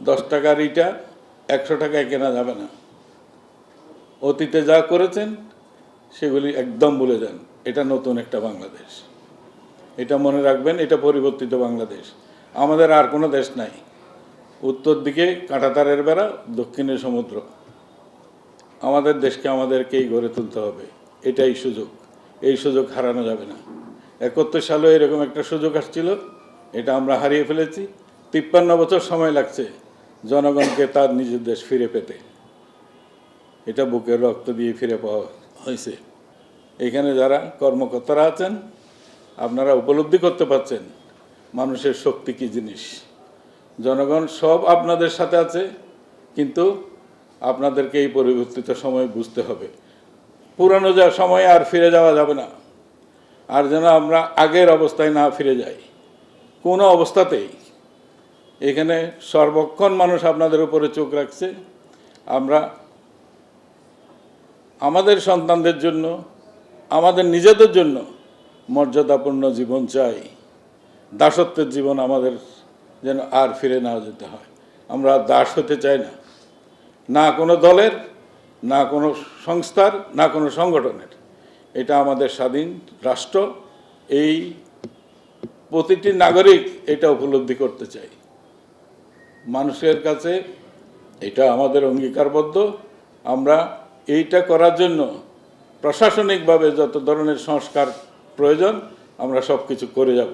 দশ টাকার ইটা একশো টাকায় কেনা যাবে না। অতীতে যা করেছেন, সেগুলি একদম ভুলে যান। এটা নতুন একটা বাংলাদেশ। এটা মনে রাখবেন, এটা পরিবর্তিত বাংলাদেশ। আমাদের আর কোনো দেশ নাই। উত্তর দিকে কাঁটাতারের বেড়া, দক্ষিণে সমুদ্র। আমাদের দেশকে আমাদেরকেই গড়ে তুলতে হবে। এটাই সুযোগ। এই সুযোগ হারানো যাবে না। একাত্তর সালে এরকম একটা সুযোগ আসছিল, এটা আমরা হারিয়ে ফেলেছি। তিপ্পান্ন বছর সময় লাগছে। জনগণকে তার নিজের দেশ ফিরে পেতে। এটা বুকের রক্ত দিয়ে ফিরে পাওয়া হয়েছে। এখানে যারা কর্মকর্তারা আছেন, আপনারা উপলব্ধি করতে পারছেন মানুষের শক্তি কী জিনিস। জনগণ সব আপনাদের সাথে আছে, কিন্তু আপনাদেরকে এই পরিবর্তিত সময় বুঝতে হবে। পুরানো যা সময় আর ফিরে যাওয়া যাবে না। আর যেন আমরা আগের অবস্থায় না ফিরে যাই। কোনো অবস্থাতেই এখানে সর্বক্ষণ মানুষ আপনাদের উপরে চোখ রাখছে। আমরা আমাদের সন্তানদের জন্য, আমাদের নিজেদের জন্য মর্যাদাপূর্ণ জীবন চাই। দাসত্বের জীবন আমাদের যেন আর ফিরে না যেতে হয়। আমরা দাস হতে চাই না। না কোনো দলের, না কোনো সংস্থার, না কোনো সংগঠনের। এটা আমাদের স্বাধীন রাষ্ট্র। এই প্রতিটি নাগরিক এটা উপলব্ধি করতে চাই। মানুষের কাছে এটা আমাদের অঙ্গীকারবদ্ধ। আমরা এইটা করার জন্য প্রশাসনিকভাবে যত ধরনের সংস্কার প্রয়োজন, আমরা সব কিছু করে যাব।